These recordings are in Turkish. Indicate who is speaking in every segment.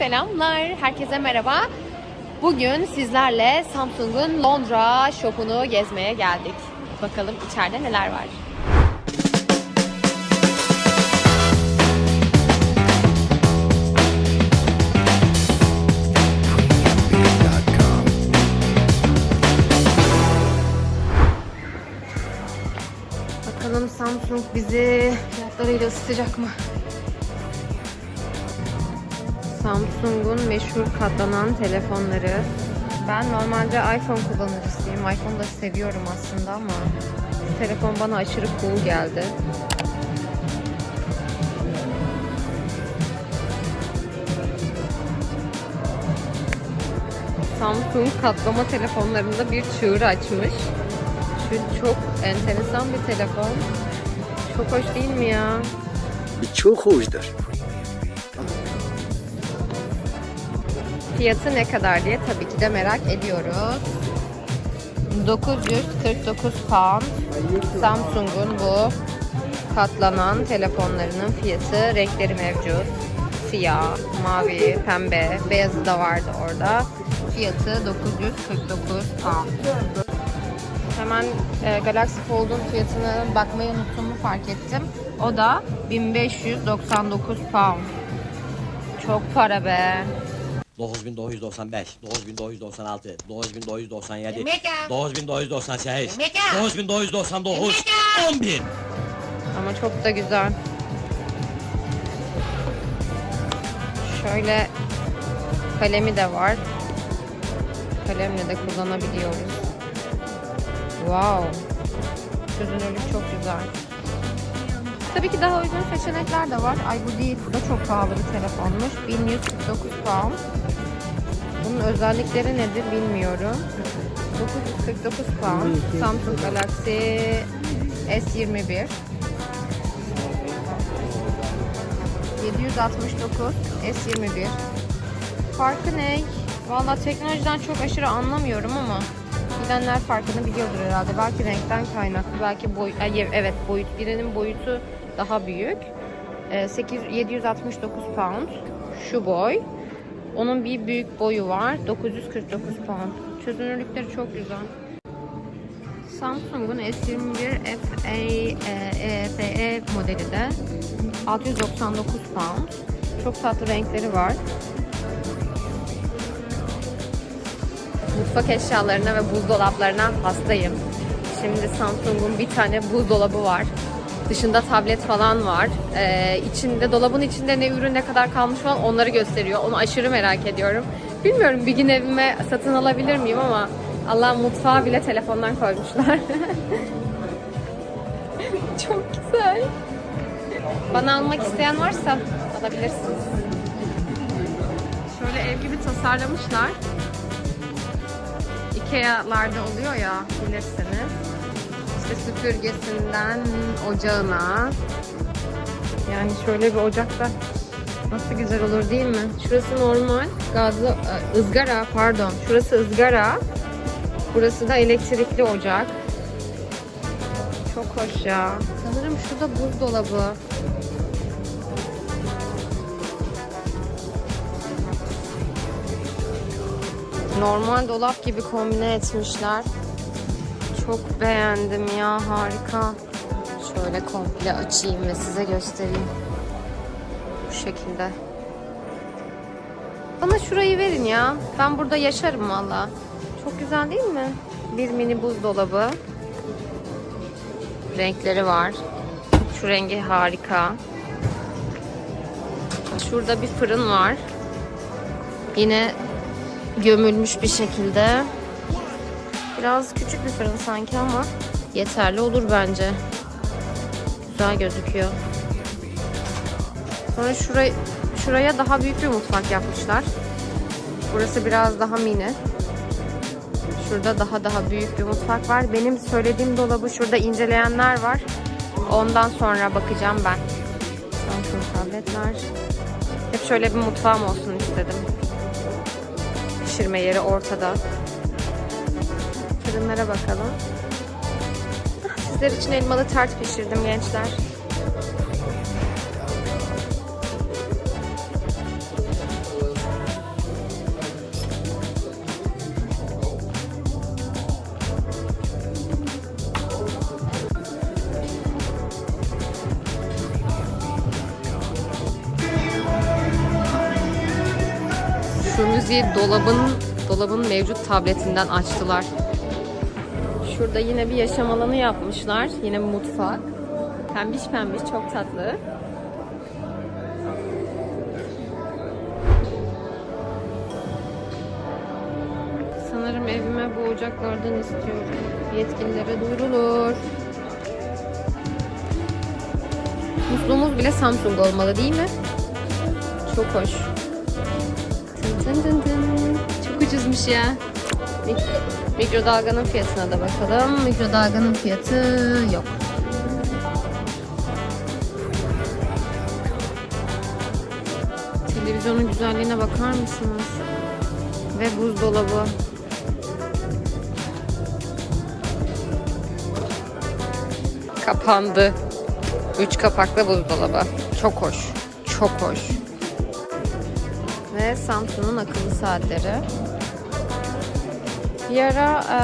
Speaker 1: Selamlar, herkese merhaba. Bugün sizlerle Samsung'un Londra shopunu gezmeye geldik. Bakalım içeride neler var. Bakalım Samsung bizi fiyatlarıyla ısıtacak mı? Samsung'un meşhur katlanan telefonları. Ben normalde iPhone kullanıcısıyım. iPhone da seviyorum aslında ama telefon bana aşırı cool geldi. Samsung katlama telefonlarında bir çığır açmış. Şu çok enteresan bir telefon. Çok hoş değil mi ya?
Speaker 2: Çok hoşdur.
Speaker 1: Fiyatı ne kadar diye tabii ki de merak ediyoruz. 949 pound Samsung'un bu katlanan telefonlarının fiyatı. Renkleri mevcut. Siyah, mavi, pembe, beyazı da vardı orada. Fiyatı 949 pound. Hemen e, Galaxy Fold'un fiyatına bakmayı unuttuğumu fark ettim. O da 1599 pound. Çok para be.
Speaker 3: 9995, 9996, 9997, 9998, 9999, 10000.
Speaker 1: Ama çok da güzel. Şöyle kalemi de var. Kalemle de kullanabiliyoruz. Wow. Çözünürlük çok güzel. Tabii ki daha uygun seçenekler de var. Ay bu değil. Bu da çok pahalı bir telefonmuş. 1149 pound. Özellikleri nedir bilmiyorum. 949 pound. Samsung Galaxy S21. 769 S21. Farkı ne? Valla teknolojiden çok aşırı anlamıyorum ama bilenler farkını biliyordur herhalde. Belki renkten kaynaklı, belki boy evet boyut birinin boyutu daha büyük. Ee, 8 769 pound şu boy. Onun bir büyük boyu var. 949 pound. Çözünürlükleri çok güzel. Samsung'un S21 FA e, FE modeli de 699 pound. Çok tatlı renkleri var. Mutfak eşyalarına ve buzdolaplarına hastayım. Şimdi Samsung'un bir tane buzdolabı var. Dışında tablet falan var. Ee, içinde dolabın içinde ne ürün ne kadar kalmış falan onları gösteriyor. Onu aşırı merak ediyorum. Bilmiyorum bir gün evime satın alabilir miyim ama Allah mutfağa bile telefondan koymuşlar. Çok güzel. Bana almak isteyen varsa alabilirsiniz. Şöyle ev gibi tasarlamışlar. Ikea'larda oluyor ya bilirsiniz. İşte süpürgesinden ocağına. Yani şöyle bir ocakta nasıl güzel olur değil mi? Şurası normal gazlı e, ızgara pardon. Şurası ızgara. Burası da elektrikli ocak. Çok hoş ya. Sanırım şurada buzdolabı. Normal dolap gibi kombine etmişler. Çok beğendim ya harika. Şöyle komple açayım ve size göstereyim. Bu şekilde. Bana şurayı verin ya. Ben burada yaşarım valla. Çok güzel değil mi? Bir mini buzdolabı. Renkleri var. Şu rengi harika. Şurada bir fırın var. Yine gömülmüş bir şekilde. Biraz küçük bir fırın sanki ama yeterli olur bence. Güzel gözüküyor. Sonra şuraya, şuraya daha büyük bir mutfak yapmışlar. Burası biraz daha mini. Şurada daha daha büyük bir mutfak var. Benim söylediğim dolabı şurada inceleyenler var. Ondan sonra bakacağım ben. Samsung tabletler. Hep şöyle bir mutfağım olsun istedim. Pişirme yeri ortada fırınlara bakalım. Sizler için elmalı tart pişirdim gençler. Şu müziği dolabın dolabın mevcut tabletinden açtılar. Şurada yine bir yaşam alanı yapmışlar. Yine mutfak. Pembiş pembiş çok tatlı. Sanırım evime bu ocaklardan istiyorum. Yetkililere duyurulur. Musluğumuz bile Samsung olmalı değil mi? Çok hoş. Çok ucuzmuş ya. Mik- Mikrodalganın fiyatına da bakalım. Mikrodalganın fiyatı yok. Televizyonun güzelliğine bakar mısınız? Ve buzdolabı. Kapandı. Üç kapaklı buzdolabı. Çok hoş. Çok hoş. Ve Samsung'un akıllı saatleri. Bir ara e,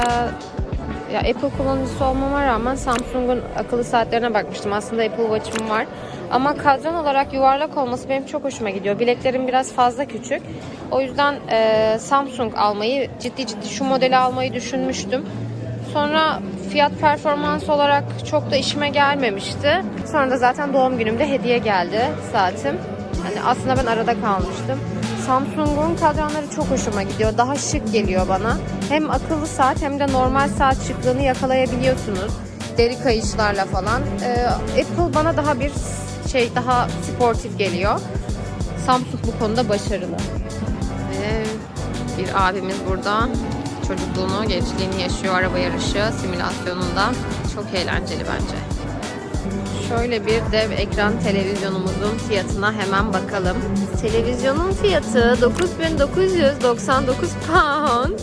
Speaker 1: ya Apple kullanıcısı olmama rağmen Samsung'un akıllı saatlerine bakmıştım. Aslında Apple Watch'ım var. Ama kadran olarak yuvarlak olması benim çok hoşuma gidiyor. Bileklerim biraz fazla küçük. O yüzden e, Samsung almayı, ciddi ciddi şu modeli almayı düşünmüştüm. Sonra fiyat performans olarak çok da işime gelmemişti. Sonra da zaten doğum günümde hediye geldi saatim. Hani aslında ben arada kalmıştım. Samsung'un kadranları çok hoşuma gidiyor. Daha şık geliyor bana. Hem akıllı saat hem de normal saat şıklığını yakalayabiliyorsunuz. Deri kayışlarla falan. Ee, Apple bana daha bir şey daha sportif geliyor. Samsung bu konuda başarılı. Ve bir abimiz burada çocukluğunu, gençliğini yaşıyor araba yarışı simülasyonunda. Çok eğlenceli bence. Şöyle bir dev ekran televizyonumuzun fiyatına hemen bakalım. Televizyonun fiyatı 9999 pound.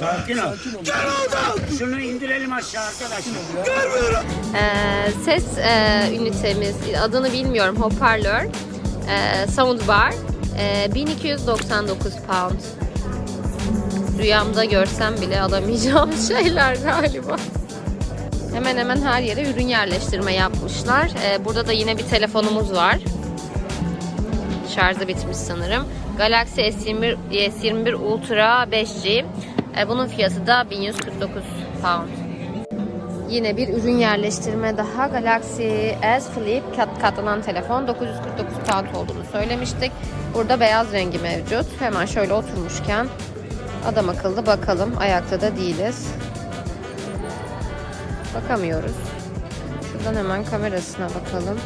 Speaker 4: Sakin ol. Şunu indirelim aşağı arkadaşlar.
Speaker 1: Ee, ses e, ünitemiz, adını bilmiyorum, hoparlör, e, soundbar, e, 1299 pound. Rüyamda görsem bile alamayacağım şeyler galiba. Hemen hemen her yere ürün yerleştirme yapmışlar. Ee, burada da yine bir telefonumuz var. Şarjı bitmiş sanırım. Galaxy S21, S21 Ultra 5G. Ee, bunun fiyatı da 1149 pound. Yine bir ürün yerleştirme daha. Galaxy S Flip kat katlanan telefon 949 pound olduğunu söylemiştik. Burada beyaz rengi mevcut. Hemen şöyle oturmuşken adam akıllı bakalım. Ayakta da değiliz. Bakamıyoruz. Şuradan hemen kamerasına bakalım.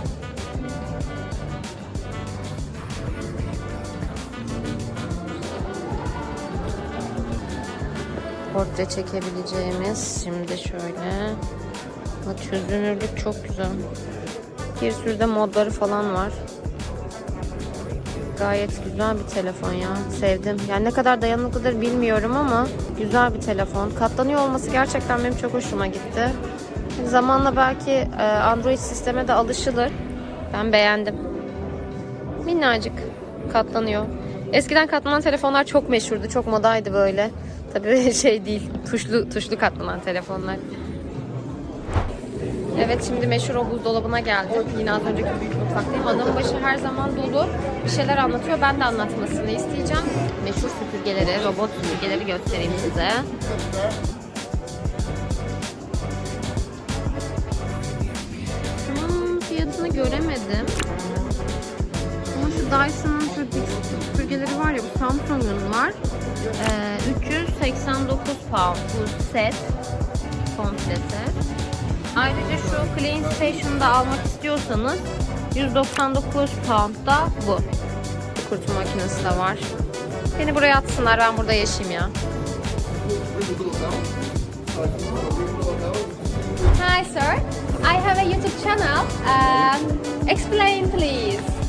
Speaker 1: Portre çekebileceğimiz. Şimdi şöyle. Bak çözünürlük çok güzel. Bir sürü de modları falan var. Gayet güzel bir telefon ya. Sevdim. Yani ne kadar dayanıklıdır bilmiyorum ama güzel bir telefon. Katlanıyor olması gerçekten benim çok hoşuma gitti. Zamanla belki e, Android sisteme de alışılır. Ben beğendim. Minnacık katlanıyor. Eskiden katlanan telefonlar çok meşhurdu. Çok modaydı böyle. Tabii şey değil. Tuşlu tuşlu katlanan telefonlar. Evet şimdi meşhur o buzdolabına geldim. Yine az önceki büyük mutfaktayım. Adamın başı her zaman dolu. Bir şeyler anlatıyor. Ben de anlatmasını isteyeceğim. Meşhur süpürgeleri, robot süpürgeleri göstereyim size. Şunun fiyatını göremedim. Ama şu Dyson'ın süpür- süpürgeleri var ya bu Samsung'un var. Ee, 389 pound bu set. Komple set. Ayrıca şu Clean Station'da almak istiyorsanız 199 pound da bu. Kurutma makinesi de var. Beni buraya atsınlar ben burada yaşayayım ya. Hi sir, I have a YouTube channel. Um, explain please.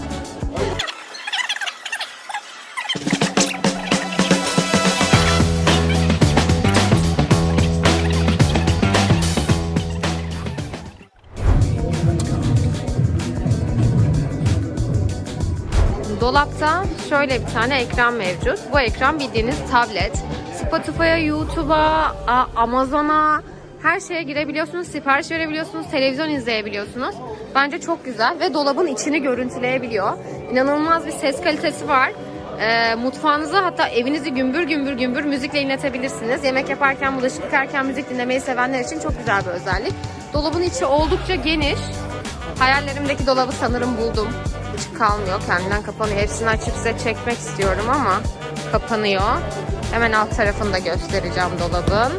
Speaker 1: Dolapta şöyle bir tane ekran mevcut. Bu ekran bildiğiniz tablet. Spotify'a, YouTube'a, Amazon'a her şeye girebiliyorsunuz, sipariş verebiliyorsunuz, televizyon izleyebiliyorsunuz. Bence çok güzel ve dolabın içini görüntüleyebiliyor. İnanılmaz bir ses kalitesi var. Ee, mutfağınızı hatta evinizi gümbür gümbür gümbür müzikle inletebilirsiniz. Yemek yaparken, bulaşık yıkarken müzik dinlemeyi sevenler için çok güzel bir özellik. Dolabın içi oldukça geniş. Hayallerimdeki dolabı sanırım buldum. Hiç kalmıyor, kendinden kapanıyor. Hepsini açıp size çekmek istiyorum ama kapanıyor. Hemen alt tarafını da göstereceğim dolabın.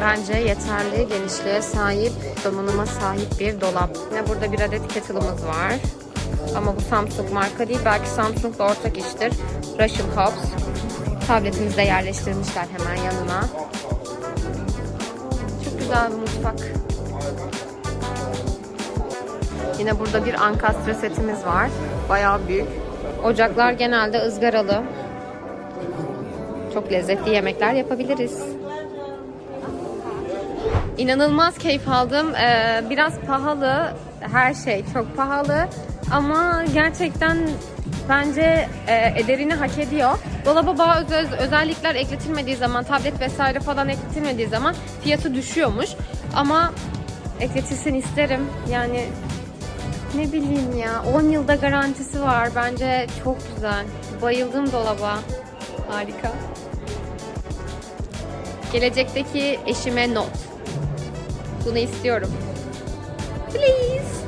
Speaker 1: Bence yeterli genişliğe sahip, donanıma sahip bir dolap. Yine burada bir adet kettle'ımız var. Ama bu Samsung marka değil. Belki Samsung'la ortak iştir. Russian Hobbs. Tabletimizi de yerleştirmişler hemen yanına. Güzel bir mutfak. Yine burada bir ankastre setimiz var. Bayağı büyük. Ocaklar genelde ızgaralı. Çok lezzetli yemekler yapabiliriz. İnanılmaz keyif aldım. Ee, biraz pahalı. Her şey çok pahalı. Ama gerçekten bence e, ederini hak ediyor. Dolaba bazı öz- özellikler ekletilmediği zaman, tablet vesaire falan ekletilmediği zaman fiyatı düşüyormuş. Ama ekletilsin isterim. Yani ne bileyim ya 10 yılda garantisi var. Bence çok güzel. Bayıldım dolaba. Harika. Gelecekteki eşime not. Bunu istiyorum. Please.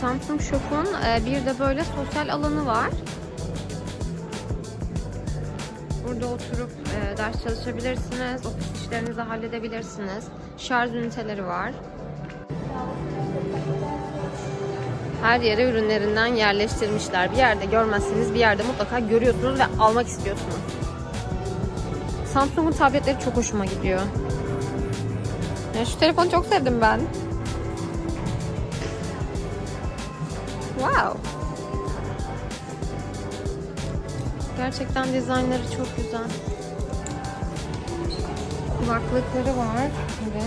Speaker 1: Samsung Shop'un e, bir de böyle sosyal alanı var. Burada oturup e, ders çalışabilirsiniz, ofis işlerinizi halledebilirsiniz. Şarj üniteleri var. Her yere ürünlerinden yerleştirmişler. Bir yerde görmezseniz bir yerde mutlaka görüyorsunuz ve almak istiyorsunuz. Samsung'un tabletleri çok hoşuma gidiyor. Ya şu telefonu çok sevdim ben. Wow. Gerçekten dizaynları çok güzel. Kulaklıkları var. Böyle.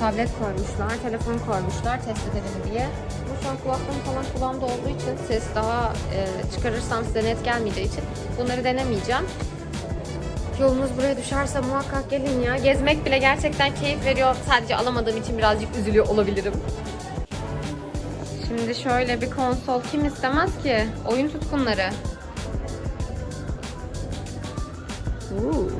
Speaker 1: Tablet koymuşlar, telefon koymuşlar test edelim diye. Bu şu an kulaklığım falan kulağımda olduğu için ses daha e, çıkarırsam size net gelmeyeceği için bunları denemeyeceğim. Yolunuz buraya düşerse muhakkak gelin ya. Gezmek bile gerçekten keyif veriyor. Sadece alamadığım için birazcık üzülüyor olabilirim. Şimdi şöyle bir konsol kim istemez ki? Oyun tutkunları. Ooh.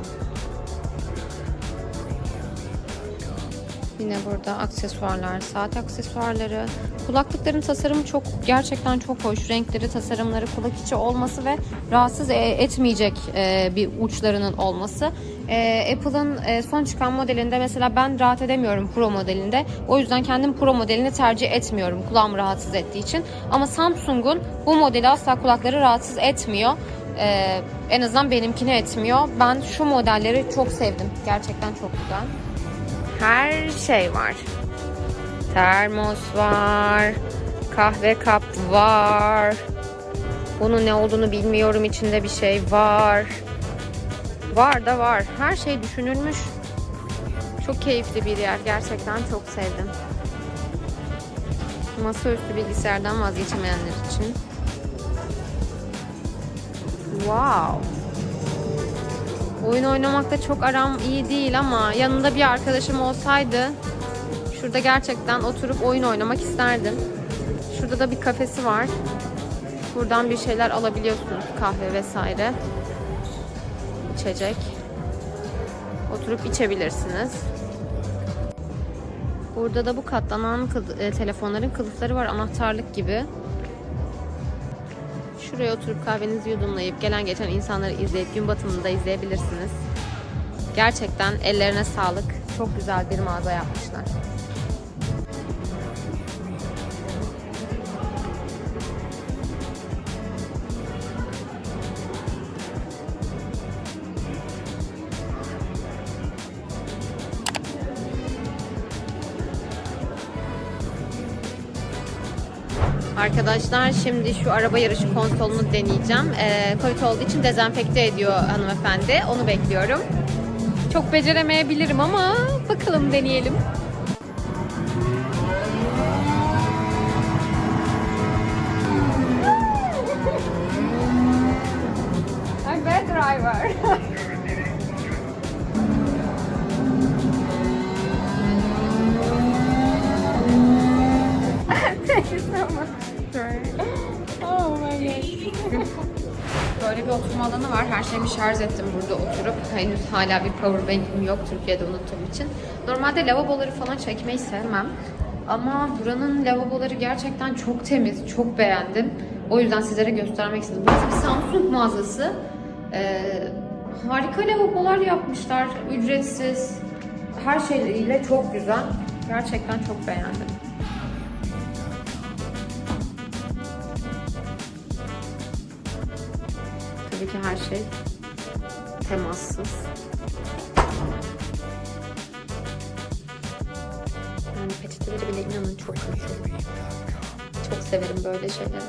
Speaker 1: Yine burada aksesuarlar, saat aksesuarları. Kulaklıkların tasarımı çok gerçekten çok hoş. Renkleri, tasarımları, kulak içi olması ve rahatsız e- etmeyecek e, bir uçlarının olması. E, Apple'ın e, son çıkan modelinde mesela ben rahat edemiyorum Pro modelinde. O yüzden kendim Pro modelini tercih etmiyorum kulağımı rahatsız ettiği için. Ama Samsung'un bu modeli asla kulakları rahatsız etmiyor. E, en azından benimkini etmiyor. Ben şu modelleri çok sevdim. Gerçekten çok güzel her şey var. Termos var. Kahve kap var. Bunun ne olduğunu bilmiyorum. İçinde bir şey var. Var da var. Her şey düşünülmüş. Çok keyifli bir yer. Gerçekten çok sevdim. Masaüstü bilgisayardan vazgeçemeyenler için. Wow. Oyun oynamakta çok aram iyi değil ama yanında bir arkadaşım olsaydı şurada gerçekten oturup oyun oynamak isterdim. Şurada da bir kafesi var. Buradan bir şeyler alabiliyorsunuz. Kahve vesaire. İçecek. Oturup içebilirsiniz. Burada da bu katlanan e, telefonların kılıfları var. Anahtarlık gibi. Şuraya oturup kahvenizi yudumlayıp gelen geçen insanları izleyip gün batımını da izleyebilirsiniz. Gerçekten ellerine sağlık. Çok güzel bir mağaza yapmışlar. arkadaşlar. Şimdi şu araba yarışı konsolunu deneyeceğim. E, Covid olduğu için dezenfekte ediyor hanımefendi. Onu bekliyorum. Çok beceremeyebilirim ama bakalım deneyelim. I'm bad driver. Thank you so much. Bir oturma alanı var. Her şeyimi şarj ettim burada oturup. Henüz hala bir powerbank'im yok Türkiye'de unuttuğum için. Normalde lavaboları falan çekmeyi sevmem. Ama buranın lavaboları gerçekten çok temiz, çok beğendim. O yüzden sizlere göstermek istedim. Burası bir Samsung mağazası. Ee, harika lavabolar yapmışlar, ücretsiz. Her şeyleriyle çok güzel. Gerçekten çok beğendim. Her şey temassız. Yani peçeteleri bile inanın çok kötü. Çok severim böyle şeyleri.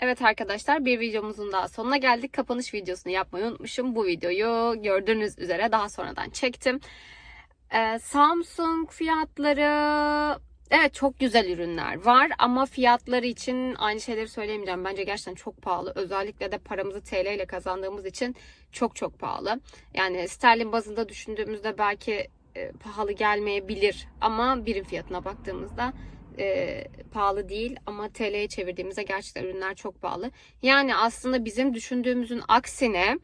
Speaker 1: Evet arkadaşlar bir videomuzun daha sonuna geldik. Kapanış videosunu yapmayı unutmuşum. Bu videoyu gördüğünüz üzere daha sonradan çektim. Ee, Samsung fiyatları evet çok güzel ürünler var ama fiyatları için aynı şeyleri söyleyemeyeceğim. Bence gerçekten çok pahalı. Özellikle de paramızı TL ile kazandığımız için çok çok pahalı. Yani sterlin bazında düşündüğümüzde belki e, pahalı gelmeyebilir ama birim fiyatına baktığımızda e, pahalı değil ama TL'ye çevirdiğimizde gerçekten ürünler çok pahalı. Yani aslında bizim düşündüğümüzün aksine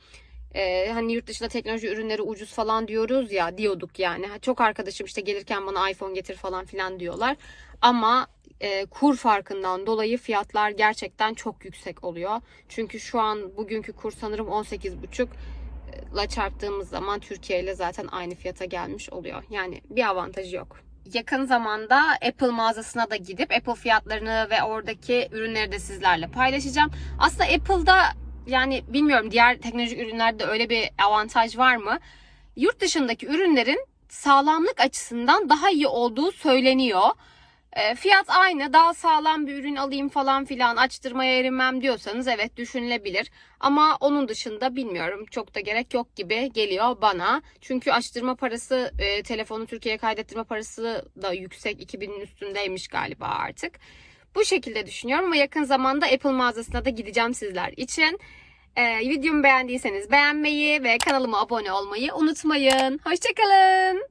Speaker 1: e, hani yurt dışında teknoloji ürünleri ucuz falan diyoruz ya diyorduk yani. Çok arkadaşım işte gelirken bana iPhone getir falan filan diyorlar. Ama e, kur farkından dolayı fiyatlar gerçekten çok yüksek oluyor. Çünkü şu an bugünkü kur sanırım 18,5 la çarptığımız zaman Türkiye ile zaten aynı fiyata gelmiş oluyor. Yani bir avantajı yok. Yakın zamanda Apple mağazasına da gidip Apple fiyatlarını ve oradaki ürünleri de sizlerle paylaşacağım. Aslında Apple'da yani bilmiyorum diğer teknolojik ürünlerde öyle bir avantaj var mı? Yurt dışındaki ürünlerin sağlamlık açısından daha iyi olduğu söyleniyor. E, fiyat aynı daha sağlam bir ürün alayım falan filan açtırmaya erinmem diyorsanız evet düşünülebilir. Ama onun dışında bilmiyorum çok da gerek yok gibi geliyor bana. Çünkü açtırma parası e, telefonu Türkiye'ye kaydettirme parası da yüksek 2000'in üstündeymiş galiba artık. Bu şekilde düşünüyorum ama yakın zamanda Apple mağazasına da gideceğim sizler için. E, videomu beğendiyseniz beğenmeyi ve kanalıma abone olmayı unutmayın. Hoşçakalın.